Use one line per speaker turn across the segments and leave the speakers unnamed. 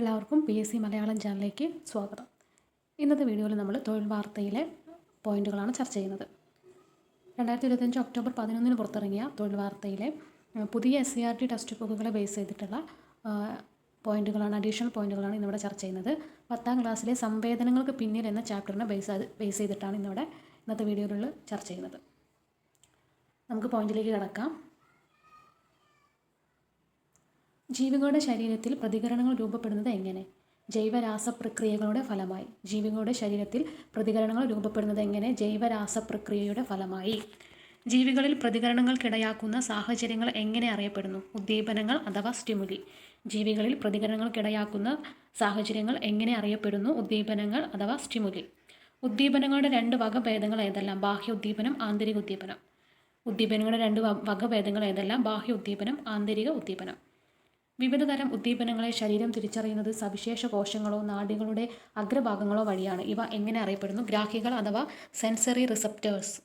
എല്ലാവർക്കും P S C Malayalam ചാനലിലേക്ക് സ്വാഗതം. ഇന്നത്തെ വീഡിയോയിൽ നമ്മൾ തൊഴിൽ വാർത്തയിലെ പോയിന്റുകളാണ് ചർച്ച ചെയ്യുന്നത്. രണ്ടായിരത്തി ഇരുപത്തഞ്ച് ഒക്ടോബർ പതിനൊന്നിന് പുറത്തിറങ്ങിയ തൊഴിൽ വാർത്തയിലെ പുതിയ S C R T text ബുക്കുകളെ base ചെയ്തിട്ടുള്ള പോയിന്റുകളാണ് അഡീഷണൽ പോയിന്റുകളാണ് ഇന്നിവിടെ ചർച്ച ചെയ്യുന്നത്. പത്താം ക്ലാസ്സിലെ സംവേദനങ്ങൾക്ക് പിന്നിൽ എന്ന ചാപ്റ്ററിനെ ബേസ് ബേസ് ചെയ്തിട്ടാണ് ഇന്നിവിടെ ഇന്നത്തെ വീഡിയോയിൽ ചർച്ച ചെയ്യുന്നത്. നമുക്ക് പോയിന്റിലേക്ക് കിടക്കാം. ജീവികളുടെ ശരീരത്തിൽ പ്രതികരണങ്ങൾ രൂപപ്പെടുന്നത് എങ്ങനെ? ജൈവരാസപ്രക്രിയകളുടെ ഫലമായി. ജീവികളുടെ ശരീരത്തിൽ പ്രതികരണങ്ങൾ രൂപപ്പെടുന്നത് എങ്ങനെ? ജൈവരാസപ്രക്രിയയുടെ ഫലമായി. ജീവികളിൽ പ്രതികരണങ്ങൾക്കിടയാക്കുന്ന സാഹചര്യങ്ങൾ എങ്ങനെ അറിയപ്പെടുന്നു? ഉദ്ദീപനങ്ങൾ അഥവാ സ്റ്റിമുലി. ജീവികളിൽ പ്രതികരണങ്ങൾക്കിടയാക്കുന്ന സാഹചര്യങ്ങൾ എങ്ങനെ അറിയപ്പെടുന്നു? ഉദ്ദീപനങ്ങൾ അഥവാ സ്റ്റിമുലി. ഉദ്ദീപനങ്ങളുടെ രണ്ട് വകഭേദങ്ങൾ ഏതെല്ലാം? ബാഹ്യ ഉദ്ദീപനം ആന്തരിക ഉദ്ദീപനം. ഉദ്ദീപനങ്ങളുടെ രണ്ട് വകഭേദങ്ങൾ ഏതെല്ലാം? ബാഹ്യ ഉദ്ദീപനം ആന്തരിക ഉദ്ദീപനം. വിവിധ തരം ഉദ്ദീപനങ്ങളെ ശരീരം തിരിച്ചറിയുന്നത് സവിശേഷ കോശങ്ങളോ നാഡികളുടെ അഗ്രഭാഗങ്ങളോ വഴിയാണ്. ഇവ എങ്ങനെ അറിയപ്പെടുന്നു? ഗ്രാഹികൾ അഥവാ സെൻസറി റിസപ്റ്റേഴ്സ്.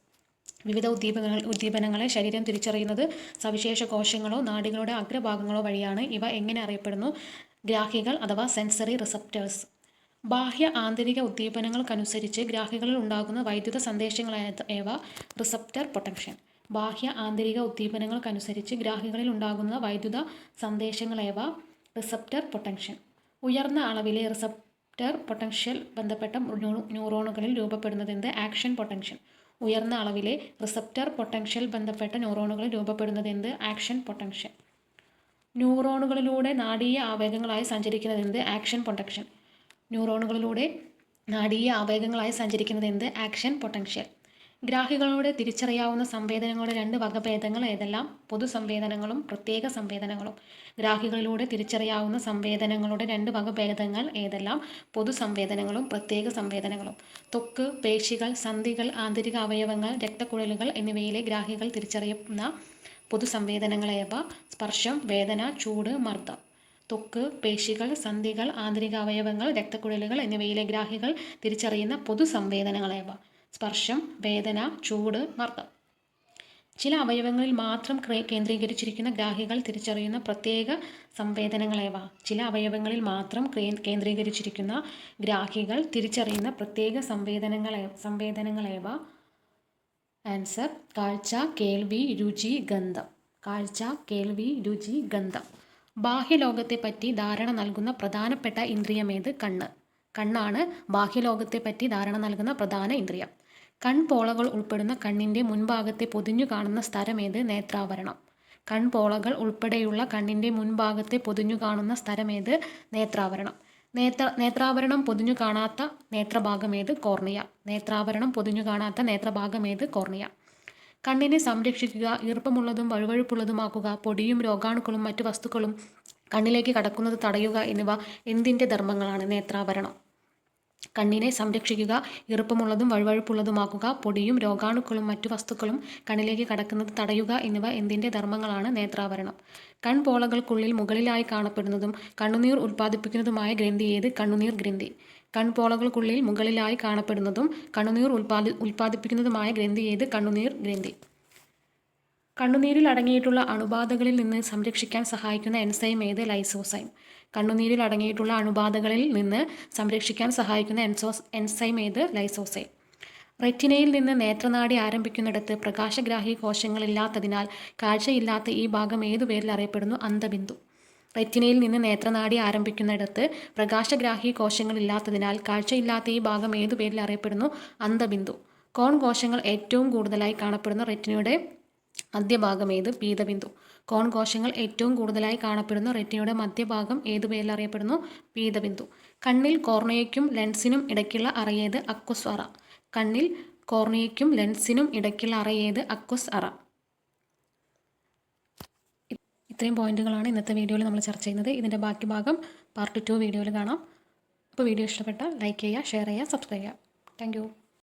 വിവിധ ഉദ്ദീപനങ്ങൾ ഉദ്ദീപനങ്ങളെ ശരീരം തിരിച്ചറിയുന്നത് സവിശേഷ കോശങ്ങളോ നാഡികളുടെ അഗ്രഭാഗങ്ങളോ വഴിയാണ്. ഇവ എങ്ങനെ അറിയപ്പെടുന്നു? ഗ്രാഹികൾ അഥവാ സെൻസറി റിസപ്റ്റേഴ്സ്. ബാഹ്യ ആന്തരിക ഉദ്ദീപനങ്ങൾക്കനുസരിച്ച് ഗ്രാഹികളിൽ ഉണ്ടാകുന്ന വൈദ്യുത സന്ദേശങ്ങളേവ റിസപ്റ്റർ പൊട്ടൻഷ്യൻ. ബാഹ്യ ആന്തരിക ഉദ്ദീപനങ്ങൾക്കനുസരിച്ച് ഗ്രാഹികളിൽ ഉണ്ടാകുന്ന വൈദ്യുത സന്ദേശങ്ങളേവ? Receptor potential. ഉയർന്ന അളവിലെ റിസപ്റ്റർ പൊട്ടൻഷ്യൽ ബന്ധപ്പെട്ട ന്യൂ- ന്യൂറോണുകളിൽ രൂപപ്പെടുന്നതെന്ത്? Action potential. ഉയർന്ന അളവിലെ റിസപ്റ്റർ പൊട്ടൻഷ്യൽ ബന്ധപ്പെട്ട ന്യൂറോണുകളിൽ രൂപപ്പെടുന്നതെന്ത്? Action potential. ന്യൂറോണുകളിലൂടെ നാടീയ ആവേഗങ്ങളായി സഞ്ചരിക്കുന്നതെന്ത്? Action potential. ന്യൂറോണുകളിലൂടെ നാടീയ ആവേഗങ്ങളായി സഞ്ചരിക്കുന്നതെന്ത്? Action potential. ഗ്രാഹികളോട് തിരിച്ചറിയാവുന്ന സംവേദനങ്ങളുടെ രണ്ട് വകഭേദങ്ങൾ ഏതെല്ലാം? പൊതു സംവേദനങ്ങളും പ്രത്യേക സംവേദനങ്ങളും. ഗ്രാഹികളിലൂടെ തിരിച്ചറിയാവുന്ന സംവേദനങ്ങളുടെ രണ്ട് വകഭേദങ്ങൾ ഏതെല്ലാം? പൊതു സംവേദനങ്ങളും പ്രത്യേക സംവേദനങ്ങളും. തൊക്ക് പേശികൾ സന്ധികൾ ആന്തരിക അവയവങ്ങൾ രക്തക്കുഴലുകൾ എന്നിവയിലെ ഗ്രാഹികൾ തിരിച്ചറിയുന്ന പൊതു സംവേദനങ്ങളേവ സ്പർശം വേദന ചൂട് മർദ്ദം. തൊക്ക് പേശികൾ സന്ധികൾ ആന്തരിക അവയവങ്ങൾ രക്തക്കുഴലുകൾ എന്നിവയിലെ ഗ്രാഹികൾ തിരിച്ചറിയുന്ന പൊതു സംവേദനങ്ങളേവ സ്പർശം വേദന ചൂട് മർദ്ദം ചില അവയവങ്ങളിൽ മാത്രം കേന്ദ്രീകരിച്ചിരിക്കുന്ന ഗ്രാഹികൾ തിരിച്ചറിയുന്ന പ്രത്യേക സംവേദനങ്ങളേവ? ചില അവയവങ്ങളിൽ മാത്രം കേന്ദ്രീകരിച്ചിരിക്കുന്ന ഗ്രാഹികൾ തിരിച്ചറിയുന്ന പ്രത്യേക സംവേദനങ്ങളെ സംവേദനങ്ങളേവ? ആൻസർ കാഴ്ച കേൾവി രുചി ഗന്ധം. കാഴ്ച കേൾവി രുചി ഗന്ധം. ബാഹ്യലോകത്തെപ്പറ്റി ധാരണ നൽകുന്ന പ്രധാനപ്പെട്ട ഇന്ദ്രിയമേത്? കണ്ണ്. കണ്ണാണ് ബാഹ്യലോകത്തെപ്പറ്റി ധാരണ നൽകുന്ന പ്രധാന ഇന്ദ്രിയം. കൺപോളകൾ ഉൾപ്പെടുന്ന കണ്ണിന്റെ മുൻഭാഗത്തെ പൊതിഞ്ഞു കാണുന്ന സ്ഥലമേത്? നേത്രാവരണം. കൺപോളകൾ ഉൾപ്പെടെയുള്ള കണ്ണിന്റെ മുൻഭാഗത്തെ പൊതിഞ്ഞു കാണുന്ന സ്ഥലമേത്? നേത്രാവരണം. നേത്ര നേത്രാവരണം പൊതിഞ്ഞു കാണാത്ത നേത്രഭാഗമേത്? കോർണിയ. നേത്രാവരണം പൊതിഞ്ഞു കാണാത്ത നേത്രഭാഗമേത്? കോർണിയ. കണ്ണിനെ സംരക്ഷിക്കുക ഈർപ്പമുള്ളതും വഴുവഴുപ്പുള്ളതുമാക്കുക പൊടിയും രോഗാണുക്കളും മറ്റു വസ്തുക്കളും കണ്ണിലേക്ക് കടക്കുന്നത് തടയുക എന്നിവ എന്തിന്റെ ധർമ്മങ്ങളാണ്? നേത്രാവരണം. കണ്ണിനെ സംരക്ഷിക്കുക ഈർപ്പമുള്ളതും വഴുവഴുപ്പുള്ളതുമാക്കുക പൊടിയും രോഗാണുക്കളും മറ്റു വസ്തുക്കളും കണ്ണിലേക്ക് കടക്കുന്നത് തടയുക എന്നിവ എന്തിന്റെ ധർമ്മങ്ങളാണ്? നേത്രാവരണം കൺപോളകൾക്കുള്ളിൽ മുകളിലായി കാണപ്പെടുന്നതും കണ്ണുനീർ ഉൽപ്പാദിപ്പിക്കുന്നതുമായ ഗ്രന്ഥി ഏത്? കണ്ണുനീർ ഗ്രന്ഥി. കൺപോളകൾക്കുള്ളിൽ മുകളിലായി കാണപ്പെടുന്നതും കണ്ണുനീർ ഉൽപ്പാദി ഉൽപ്പാദിപ്പിക്കുന്നതുമായ ഗ്രന്ഥി ഏത്? കണ്ണുനീർ ഗ്രന്ഥി. കണ്ണുനീരിൽ അടങ്ങിയിട്ടുള്ള അണുബാധകളിൽ നിന്ന് സംരക്ഷിക്കാൻ സഹായിക്കുന്ന എൻസൈം ഏത്? ലൈസോസൈം. കണ്ണുനീരിൽ അടങ്ങിയിട്ടുള്ള അണുബാധകളിൽ നിന്ന് സംരക്ഷിക്കാൻ സഹായിക്കുന്ന എൻസോസ് എൻസൈം ഏത്? ലൈസോസൈം. റെറ്റിനയിൽ നിന്ന് നേത്രനാടി ആരംഭിക്കുന്നിടത്ത് പ്രകാശഗ്രാഹി കോശങ്ങളില്ലാത്തതിനാൽ കാഴ്ചയില്ലാത്ത ഈ ഭാഗം ഏതു പേരിൽ അറിയപ്പെടുന്നു? അന്തബിന്ദു. റെറ്റിനയിൽ നിന്ന് നേത്രനാടി ആരംഭിക്കുന്നിടത്ത് പ്രകാശഗ്രാഹി കോശങ്ങളില്ലാത്തതിനാൽ കാഴ്ചയില്ലാത്ത ഈ ഭാഗം ഏതു പേരിൽ അറിയപ്പെടുന്നു? അന്തബിന്ദു. കോൺ കോശങ്ങൾ ഏറ്റവും കൂടുതലായി കാണപ്പെടുന്ന റെറ്റിനയുടെ മധ്യഭാഗം ഏത്? പീതബിന്ദു. കോൺ കോശങ്ങൾ ഏറ്റവും കൂടുതലായി കാണപ്പെടുന്ന. റെറ്റിനയുടെ മധ്യഭാഗം ഏതു പേരിൽ അറിയപ്പെടുന്നു? പീതബിന്ദു. കണ്ണിൽ കോർണിയയ്ക്കും ലെൻസിനും ഇടയ്ക്കുള്ള അറയേത് അക്വസ് അറ. കണ്ണിൽ കോർണിയയ്ക്കും ലെൻസിനും ഇടയ്ക്കുള്ള അറയേത് അക്വസ് അറ. ഇത്രയും പോയിന്റുകളാണ് ഇന്നത്തെ വീഡിയോയിൽ നമ്മൾ ചർച്ച ചെയ്യുന്നത്. ഇതിന്റെ ബാക്കി ഭാഗം പാർട്ട് ടു വീഡിയോയിൽ കാണാം. അപ്പോൾ വീഡിയോ ഇഷ്ടപ്പെട്ടാൽ ലൈക്ക് ചെയ്യുക ഷെയർ ചെയ്യുക സബ്സ്ക്രൈബ് ചെയ്യുക. താങ്ക്